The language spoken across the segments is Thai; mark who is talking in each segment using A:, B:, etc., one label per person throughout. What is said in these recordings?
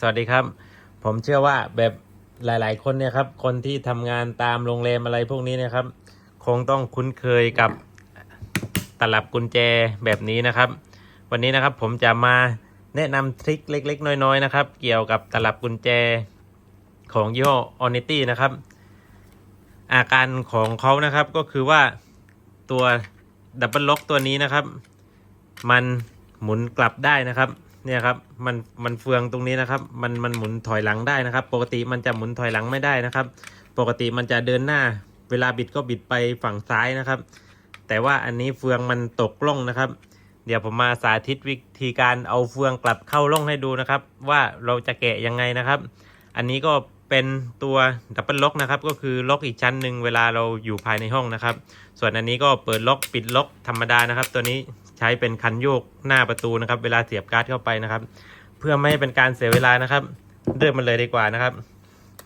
A: สวัสดีครับ ผมเชื่อว่าแบบหลาย ๆ คนเนี่ยครับ คนที่ทำงานตามโรงแรมอะไรพวกนี้เนะครับ คงต้องคุ้นเคยกับตลับกุญแจแบบนี้นะครับ วันนี้นะครับผมจะมาแนะนำทริคเล็ก ๆ น้อย ๆ นะครับ เกี่ยวกับตลับกุญแจของยี่ห้อ Onity นะครับ อาการของเขานะครับก็คือว่าตัวดับเบิลล็อกตัวนี้นะครับ มันหมุนกลับได้นะครับ เนี่ยครับมันมันเฟืองตรงนี้นะครับ มันมันหมุนถอยหลังได้นะครับ ปกติมันจะหมุนถอยหลังไม่ได้นะครับ ปกติมันจะเดินหน้า เวลาบิดก็บิดไปฝั่งซ้ายนะครับ แต่ว่าอันนี้เฟืองมันตกล่องนะครับ เดี๋ยวผมมาสาธิตวิธีการเอาเฟืองกลับเข้าล่องให้ดูนะครับ ว่าเราจะแกะยังไงนะครับ อันนี้ก็เป็นตัวดับเบิลล็อกนะครับ ก็คือล็อกอีกชั้นหนึ่งเวลาเราอยู่ภายในห้องนะครับ ส่วนอันนี้ก็เปิดล็อกปิดล็อกธรรมดานะครับ ตัวนี้ ใช้เป็นคันโยกหน้าประตูนะครับ เวลาเสียบการ์ดเข้าไปนะครับ เพื่อไม่ให้เป็นการเสียเวลานะครับ เริ่มมันเลยดีกว่านะครับ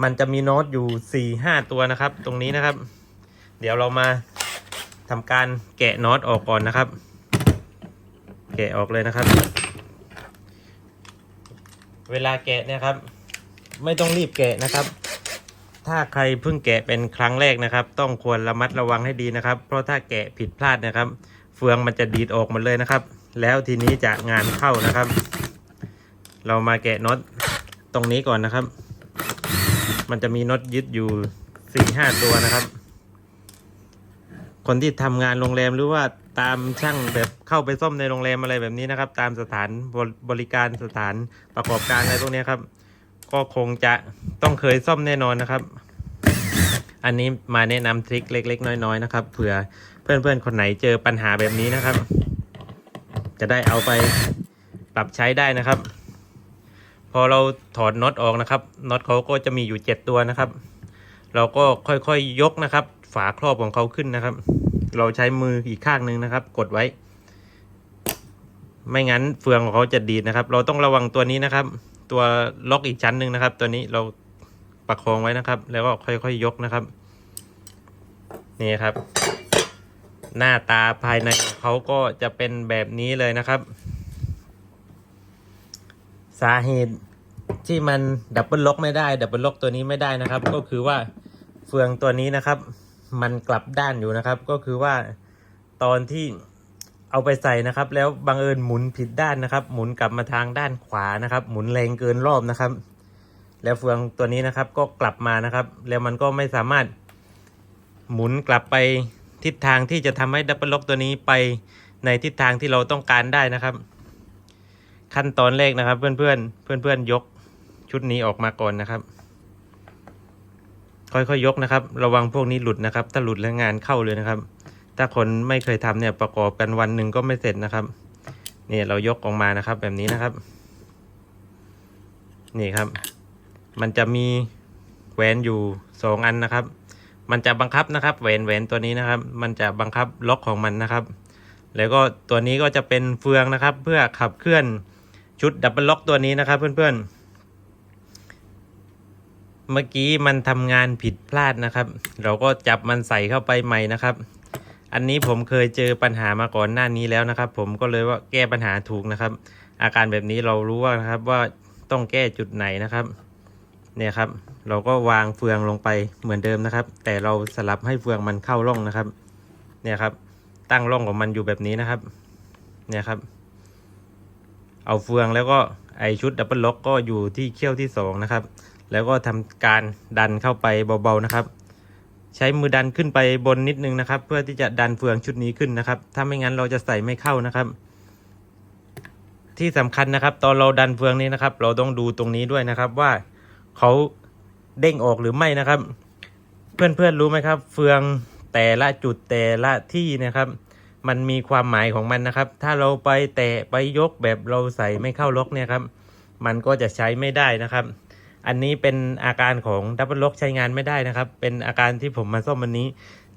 A: มันจะมีโน้ตอยู่4ี่ห้าตัวนะครับ ตรงนี้นะครับ เดี๋ยวเรามาทำการแกะน็อตออกก่อนนะครับ แกะออกเลยนะครับ เวลาแกะเนี่ยครับ ไม่ต้องรีบแกะนะครับถ้าใครเพิ่งแกะเป็นครั้งแรกนะครับ ต้องควรระมัดระวังให้ดีนะครับ เพราะถ้าแกะผิดพลาดนะครับ ฟืองมันจะดีดออกหมดเลยนะครับ แล้วทีนี้จะงานเข้านะครับ เรามาแกะน็อตตรงนี้ก่อนนะครับ มันจะมีน็อตยึดอยู่สี่ห้าตัวนะครับ คนที่ทำงานโรงแรมหรือว่าตามช่างแบบเข้าไปซ่อมในโรงแรมอะไรแบบนี้นะครับ ตามสถานบริการสถานประกอบการอะไรพวกนี้ครับ ก็คงจะต้องเคยซ่อมแน่นอนนะครับ อันนี้มาแนะนำทริคเล็ก ๆ น้อย ๆ นะครับเผื่อ เพื่อนๆ คนไหนเจอปัญหาแบบนี้นะครับ จะได้เอาไปปรับใช้ได้นะครับ พอเราถอดน็อตออกนะครับน็อตเขาก็จะมีอยู่เจ็ดตัวนะครับ เราก็ค่อยๆยกนะครับ ฝาครอบของเขาขึ้นนะครับ เราใช้มืออีกข้างหนึ่งนะครับ กดไว้ ไม่งั้นเฟืองของเขาจะดีดนะครับ เราต้องระวังตัวนี้นะครับ ตัวล็อกอีกชั้นหนึ่งนะครับ ตัวนี้เราประคองไว้นะครับ แล้วก็ค่อยๆยกนะครับ นี่ครับ หน้าตาภายในของเขาก็จะเป็นแบบนี้เลยนะครับ สาเหตุที่มันดับเบิลล็อกไม่ได้ ดับเบิลล็อกตัวนี้ไม่ได้นะครับ ก็คือว่าเฟืองตัวนี้นะครับ มันกลับด้านอยู่นะครับ ก็คือว่าตอนที่เอาไปใส่นะครับ แล้วบังเอิญหมุนผิดด้านนะครับ หมุนกลับมาทางด้านขวานะครับ หมุนแรงเกินรอบนะครับ แล้วเฟืองตัวนี้นะครับก็กลับมานะครับ แล้วมันก็ไม่สามารถหมุนกลับไป ทิศทางที่จะทำให้ดับเบิลล็อกตัวนี้ไปในทิศทางที่เราต้องการได้นะครับ ขั้นตอนแรกนะครับ เพื่อนเพื่อนเพื่อนเพื่อนๆยกชุดนี้ออกมาก่อนนะครับ ค่อยๆยกนะครับ ระวังพวกนี้หลุดนะครับ ถ้าหลุดแล้วงานเข้าเลยนะครับ ถ้าคนไม่เคยทำเนี่ยประกอบกันวันหนึ่งก็ไม่เสร็จนะครับเนี่ยเรายกออกมานะครับ แบบนี้นะครับ นี่ครับ มันจะมีแหวนอยู่สองอันนะครับ มันจะบังคับนะครับแหวนแหวนตัวนี้นะครับ มันจะบังคับล็อกของมันนะครับ แล้วก็ตัวนี้ก็จะเป็นเฟืองนะครับ เพื่อขับเคลื่อนชุดดับเบิลล็อกตัวนี้นะครับ เพื่อนๆ เมื่อกี้มันทำงานผิดพลาดนะครับ เราก็จับมันใส่เข้าไปใหม่นะครับ อันนี้ผมเคยเจอปัญหามาก่อนหน้านี้แล้วนะครับ ผมก็เลยว่าแก้ปัญหาถูกนะครับ อาการแบบนี้เรารู้ว่านะครับว่าต้องแก้จุดไหนนะครับ เนี่ยครับ เราก็วางเฟืองลงไปเหมือนเดิมนะครับ แต่เราสลับให้เฟืองมันเข้าร่องนะครับ เนี่ยครับ ตั้งร่องของมันอยู่แบบนี้นะครับ เนี่ยครับ เอาเฟืองแล้วก็ไอชุดดับเบิลล็อกก็อยู่ที่เขี้ยวที่สองนะครับ แล้วก็ทำการดันเข้าไปเบาๆนะครับ ใช้มือดันขึ้นไปบนนิดนึงนะครับ เพื่อที่จะดันเฟืองชุดนี้ขึ้นนะครับ ถ้าไม่งั้นเราจะใส่ไม่เข้านะครับ ที่สำคัญนะครับ ตอนเราดันเฟืองนี้นะครับ เราต้องดูตรงนี้ด้วยนะครับว่าเขา เด้งออกหรือไม่นะครับ เพื่อนๆรู้ไหมครับ เฟืองแต่ละจุดแต่ละที่นะครับ มันมีความหมายของมันนะครับ ถ้าเราไปแตะไปยกแบบเราใส่ไม่เข้าล็อกเนี่ยครับ มันก็จะใช้ไม่ได้นะครับ อันนี้เป็นอาการของดับเบิลล็อกใช้งานไม่ได้นะครับ เป็นอาการที่ผมมาซ่อมวันนี้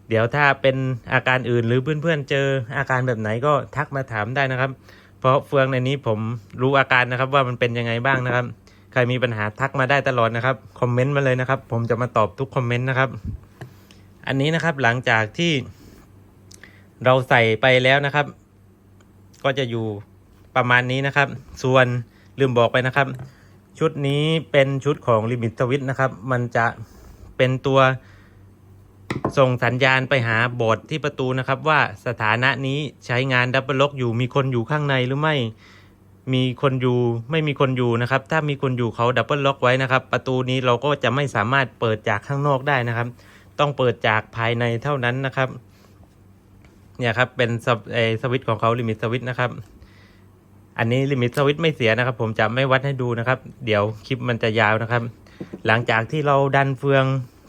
A: เดี๋ยวถ้าเป็นอาการอื่นหรือเพื่อนๆเจออาการแบบไหนก็ทักมาถามได้นะครับ เพราะเฟืองในนี้ผมรู้อาการนะครับว่ามันเป็นยังไงบ้างนะครับ ใครมีปัญหาทักมาได้ตลอดนะครับ คอมเมนต์มาเลยนะครับ ผมจะมาตอบทุกคอมเมนต์นะครับ อันนี้นะครับหลังจากที่เราใส่ไปแล้วนะครับ ก็จะอยู่ประมาณนี้นะครับ ส่วนลืมบอกไปนะครับ ชุดนี้เป็นชุดของ Limit Switch นะครับ มันจะเป็นตัวส่งสัญญาณไปหาบอร์ดที่ประตูนะครับ ว่าสถานะนี้ใช้งานดับเบิลล็อกอยู่มีคนอยู่ข้างในหรือไม่ มีคนอยู่ไม่มีคนอยู่นะครับ ถ้ามีคนอยู่เขาดับเบิลล็อกไว้นะครับ ประตูนี้เราก็จะไม่สามารถเปิดจากข้างนอกได้นะครับ ต้องเปิดจากภายในเท่านั้นนะครับ เนี่ยครับเป็นสวิตช์ของเขาลิมิตสวิตช์นะครับ อันนี้ลิมิตสวิตช์ไม่เสียนะครับ ผมจะไม่วัดให้ดูนะครับ เดี๋ยวคลิปมันจะยาวนะครับ หลังจากที่เราดันเฟือง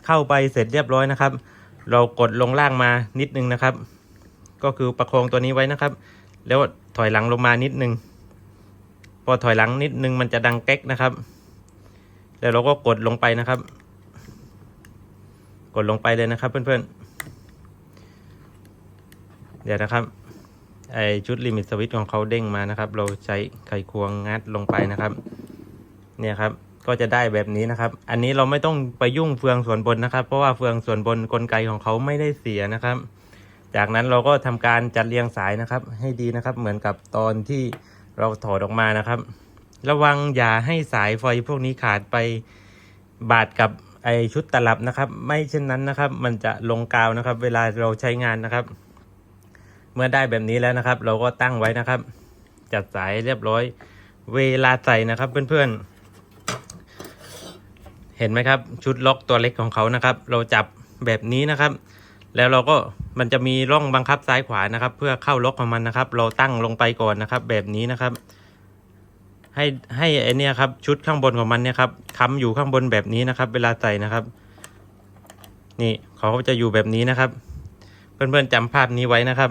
A: เข้าไปเสร็จเรียบร้อยนะครับ เรากดลงล่างมานิดนึงนะครับ ก็คือประคองตัวนี้ไว้นะครับ แล้วถอยหลังลงมานิดนึง พอถอยหลังนิดนึงมันจะดังแก๊กนะครับ แล้วเราก็กดลงไปนะครับ กดลงไปเลยนะครับ เพื่อนๆ เดี๋ยวนะครับ ไอชุดลิมิตสวิตของเขาเด้งมานะครับ เราใช้ไขควงงัดลงไปนะครับ เนี่ยครับก็จะได้แบบนี้นะครับ อันนี้เราไม่ต้องไปยุ่งเฟืองส่วนบนนะครับ เพราะว่าเฟืองส่วนบนกลไกของเขาไม่ได้เสียนะครับ จากนั้นเราก็ทำการจัดเรียงสายนะครับ ให้ดีนะครับ เหมือนกับตอนที่ เราถอดออกมานะครับ ระวังอย่าให้สายไฟพวกนี้ขาดไปบาดกับไอชุดตลับนะครับ ไม่เช่นนั้นนะครับ มันจะลงกาวนะครับ เวลาเราใช้งานนะครับ เมื่อได้แบบนี้แล้วนะครับ เราก็ตั้งไว้นะครับ จัดสายเรียบร้อย เวลาใส่นะครับเพื่อนๆ เห็นไหมครับ ชุดล็อกตัวเล็กของเขานะครับ เราจับแบบนี้นะครับ แล้วเราก็ มันจะมีร่องบังคับซ้ายขวานะครับ เพื่อเข้าล็อกของมันนะครับ เราตั้งลงไปก่อนนะครับ แบบนี้นะครับ ให้ให้ไอเนี้ยครับชุดข้างบนของมันเนี่ยครับค้ำอยู่ข้างบนแบบนี้นะครับ เวลาใส่นะครับ นี่เขาก็จะอยู่แบบนี้นะครับ เพื่อนๆจำภาพนี้ไว้นะครับ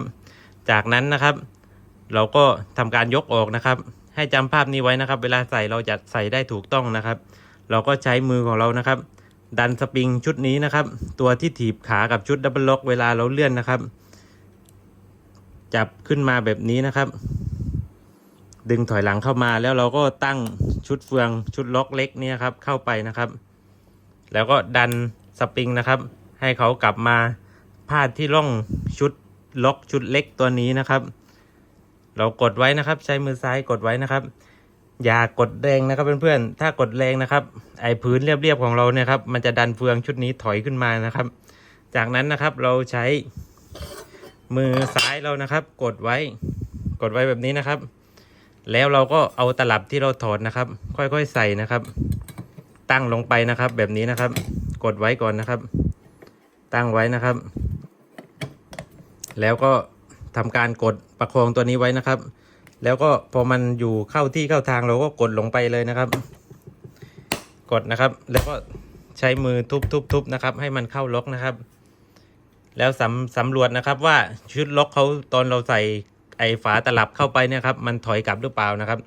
A: จากนั้นนะครับ เราก็ทำการยกออกนะครับ ให้จำภาพนี้ไว้นะครับ เวลาใส่เราจะใส่ได้ถูกต้องนะครับ เราก็ใช้มือของเรานะครับ ดันสปริงชุดนี้นะครับ ตัวที่ถีบขากับชุดดับเบิลล็อกเวลาเราเลื่อนนะครับ จับขึ้นมาแบบนี้นะครับ ดึงถอยหลังเข้ามาแล้วเราก็ตั้งชุดเฟืองชุดล็อกเล็กนี่ครับเข้าไปนะครับ แล้วก็ดันสปริงนะครับ ให้เขากลับมาพาดที่ร่องชุดล็อกชุดเล็กตัวนี้นะครับ เรากดไว้นะครับ ใช้มือซ้ายกดไว้นะครับ อย่ากดแรงนะครับเพื่อนๆ ถ้ากดแรงนะครับ ไอพื้นเรียบๆของเราเนี่ยครับ มันจะดันเฟืองชุดนี้ถอยขึ้นมานะครับ จากนั้นนะครับเราใช้มือซ้ายเรานะครับ กดไว้ กดไว้แบบนี้นะครับ แล้วเราก็เอาตลับที่เราถอดนะครับ ค่อยๆใส่นะครับ ตั้งลงไปนะครับ แบบนี้นะครับ กดไว้ก่อนนะครับ ตั้งไว้นะครับ แล้วก็ทำการกดประคองตัวนี้ไว้นะครับ แล้วก็พอมันอยู่เข้าที่เข้าทางเราก็กดลงไปเลยนะครับ กดนะครับ แล้วก็ใช้มือทุบๆๆนะครับ ให้มันเข้าล็อกนะครับ แล้วสำสำรวจนะครับว่าชุดล็อกเขาตอนเราใส่ไอ้ฝาตลับเข้าไปเนี่ยครับ มันถอยกลับหรือเปล่านะครับ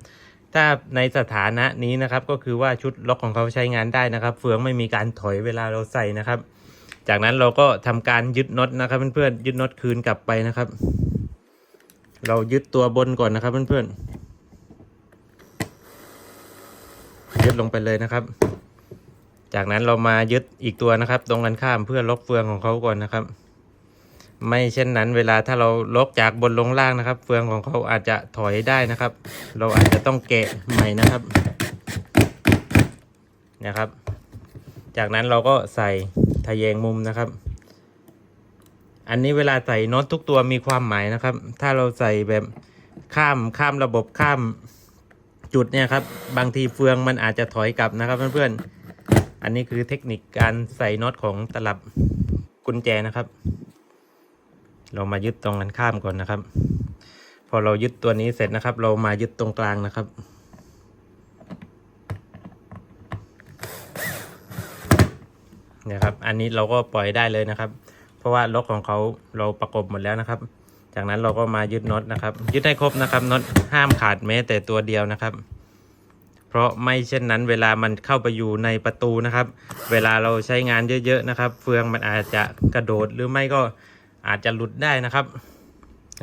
A: ถ้าในสถานะนี้นะครับ ก็คือว่าชุดล็อกของเขาใช้งานได้นะครับ เฟืองไม่มีการถอยเวลาเราใส่นะครับ จากนั้นเราก็ทำการยึดน็อตนะครับเพื่อนๆยึดน็อตคืนกลับไปนะครับ เรายึดตัวบนก่อนนะครับ เพื่อนๆยึดลงไปเลยนะครับ จากนั้นเรามายึดอีกตัวนะครับ ตรงกันข้ามเพื่อล็อกเฟืองของเขาก่อนนะครับ ไม่เช่นนั้นเวลาถ้าเราล็อกจากบนลงล่างนะครับ เฟืองของเขาอาจจะถอยได้นะครับ เราอาจจะต้องแกะใหม่นะครับนะครับ จากนั้นเราก็ใส่ทะแยงมุมนะครับ อันนี้เวลาใส่น็อตทุกตัวมีความหมายนะครับ ถ้าเราใส่แบบข้ามข้ามระบบข้ามจุดเนี่ยครับ บางทีเฟืองมันอาจจะถอยกลับนะครับเพื่อนๆ อันนี้คือเทคนิคการใส่น็อตของตลับกุญแจนะครับ เรามายึดตรงกันข้ามก่อนนะครับ พอเรายึดตัวนี้เสร็จนะครับ เรามายึดตรงกลางนะครับนี่ยครับ อันนี้เราก็ปล่อยได้เลยนะครับ เพราะว่าล็อกของเขาเราประกบหมดแล้วนะครับ จากนั้นเราก็มายึดน็อตนะครับ ยึดให้ครบนะครับน็อตห้ามขาดแม้แต่ตัวเดียวนะครับ เพราะไม่เช่นนั้นเวลามันเข้าไปอยู่ในประตูนะครับ เวลาเราใช้งานเยอะๆนะครับ เฟืองมันอาจจะกระโดดหรือไม่ก็อาจจะหลุดได้นะครับ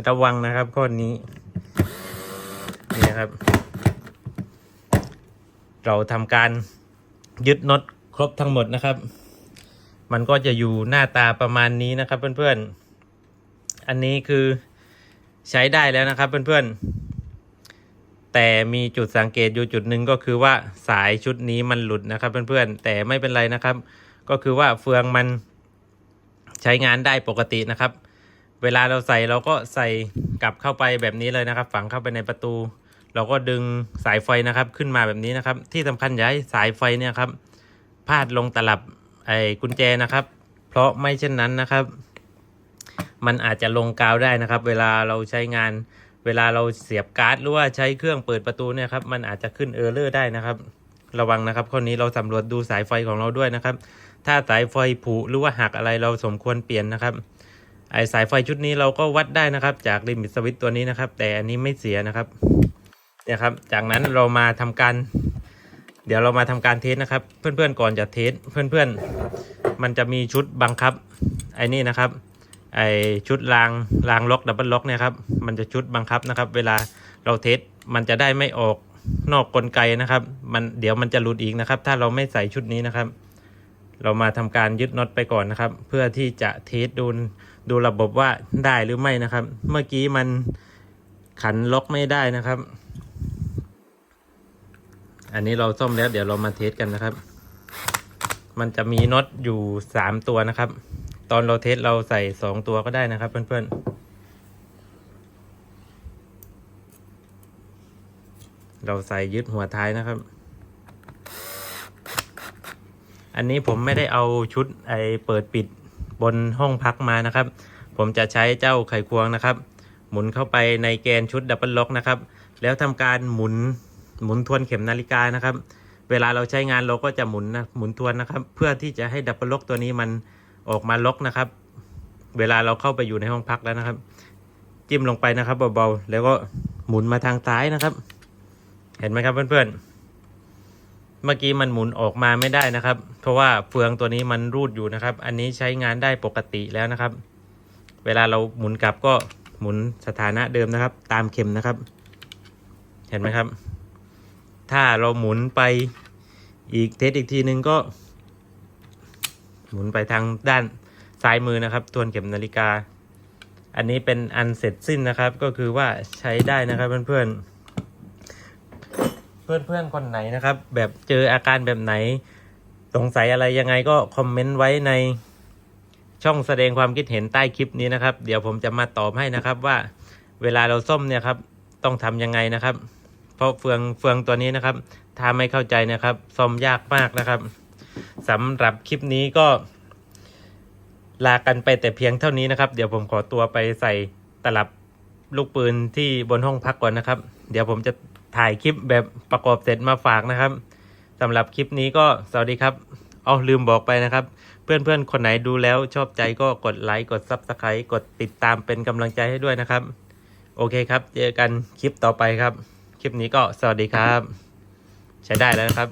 A: ระวังนะครับข้อนี้นี่นะครับ เราทำการยึดน็อตครบทั้งหมดนะครับ มันก็จะอยู่หน้าตาประมาณนี้นะครับ เพื่อนๆ อันนี้คือใช้ได้แล้วนะครับ เพื่อนๆ แต่มีจุดสังเกตอยู่จุดหนึ่งก็คือว่าสายชุดนี้มันหลุดนะครับ เพื่อนๆ แต่ไม่เป็นไรนะครับ ก็คือว่าเฟืองมันใช้งานได้ปกตินะครับ เวลาเราใส่เราก็ใส่กลับเข้าไปแบบนี้เลยนะครับ ฝังเข้าไปในประตู เราก็ดึงสายไฟนะครับขึ้นมาแบบนี้นะครับ ที่สำคัญอย่าให้สายไฟเนี่ยครับพาดลงตลับ ไอ้กุญแจนะครับ เพราะไม่เช่นนั้นนะครับ มันอาจจะลงกาวได้นะครับ เวลาเราใช้งาน เวลาเราเสียบการ์ดหรือว่าใช้เครื่องเปิดประตูเนี่ยครับมันอาจจะขึ้นเออร์เลอร์ได้นะครับ ระวังนะครับข้อนี้เราสำรวจดูสายไฟของเราด้วยนะครับ ถ้าสายไฟผุหรือว่าหักอะไรเราสมควรเปลี่ยนนะครับไอสายไฟชุดนี้เราก็วัดได้นะครับ จากลิมิตสวิตตัวนี้นะครับ แต่อันนี้ไม่เสียนะครับเนี่ยครับ จากนั้นเรามาทำการ เดี๋ยวเรามาทำการเทสนะครับ เพื่อนๆก่อนจะเทสเพื่อนๆ มันจะมีชุดบังคับไอ้นี่นะครับ ไอชุดรางรางล็อกดับเบิลล็อกเนี่ยครับมันจะชุดบังคับนะครับ เวลาเราเทสมันจะได้ไม่ออกนอกกลไกนะครับ มันเดี๋ยวมันจะหลุดอีกนะครับ ถ้าเราไม่ใส่ชุดนี้นะครับ เรามาทำการยึดน็อตไปก่อนนะครับ เพื่อที่จะเทสดูดูระบบว่าได้หรือไม่นะครับ เมื่อกี้มันขันล็อกไม่ได้นะครับ อันนี้เราซ่อมแล้วเดี๋ยวเรามาเทสกันนะครับ มันจะมีน็อตอยู่สามตัวนะครับ ตอนเราเทสเราใส่สองตัวก็ได้นะครับ เพื่อนๆ เราใส่ยึดหัวท้ายนะครับ อันนี้ผมไม่ได้เอาชุดไอเปิดปิดบนห้องพักมานะครับ ผมจะใช้เจ้าไขควงนะครับ หมุนเข้าไปในแกนชุดดับเบิลล็อกนะครับ แล้วทำการหมุน หมุนทวนเข็มนาฬิกานะครับ เวลาเราใช้งานเราก็จะหมุนนะหมุนทวนนะครับ เพื่อที่จะให้ดับเบิลล็อกตัวนี้มันออกมาล็อกนะครับ เวลาเราเข้าไปอยู่ในห้องพักแล้วนะครับ จิ้มลงไปนะครับเบาๆแล้วก็หมุนมาทางซ้ายนะครับ เห็นไหมครับเพื่อนๆ เมื่อกี้มันหมุนออกมาไม่ได้นะครับ เพราะว่าเฟืองตัวนี้มันรูดอยู่นะครับ อันนี้ใช้งานได้ปกติแล้วนะครับ เวลาเราหมุนกลับก็หมุนสถานะเดิมนะครับ ตามเข็มนะครับ เห็นไหมครับ ถ้าเราหมุนไปอีกเทสอีกทีนึงก็ หมุนไปทางด้านซ้ายมือนะครับ ทวนเข็มนาฬิกา อันนี้เป็นอันเสร็จสิ้นนะครับ ก็คือว่าใช้ได้นะครับเพื่อนๆ เพื่อนๆคนไหนนะครับ แบบเจออาการแบบไหน สงสัยอะไรยังไงก็คอมเมนต์ไว้ในช่องแสดงความคิดเห็นใต้คลิปนี้นะครับ เดี๋ยวผมจะมาตอบให้นะครับว่าเวลาเราซ่อมเนี่ยครับ ต้องทำยังไงนะครับ เพราะเฟืองเฟืองตัวนี้นะครับ ถ้าไม่เข้าใจนะครับซ่อมยากมากนะครับสำหรับคลิปนี้ก็ ลากันไปแต่เพียงเท่านี้นะครับ เดี๋ยวผมขอตัวไปใส่ตลับลูกปืนที่บนห้องพักก่อนนะครับ เดี๋ยวผมจะถ่ายคลิปแบบประกอบเสร็จมาฝากนะครับสำหรับคลิปนี้ก็สวัสดีครับเอาลืมบอกไปนะครับ เพื่อนๆ คนไหนดูแล้วชอบใจก็กดไลค์กด Subscribe กดติดตามเป็นกำลังใจให้ด้วยนะครับ โอเคครับ เจอกันคลิปต่อไปครับ คลิปนี้ก็สวัสดีครับ ใช้ได้แล้วนะครับ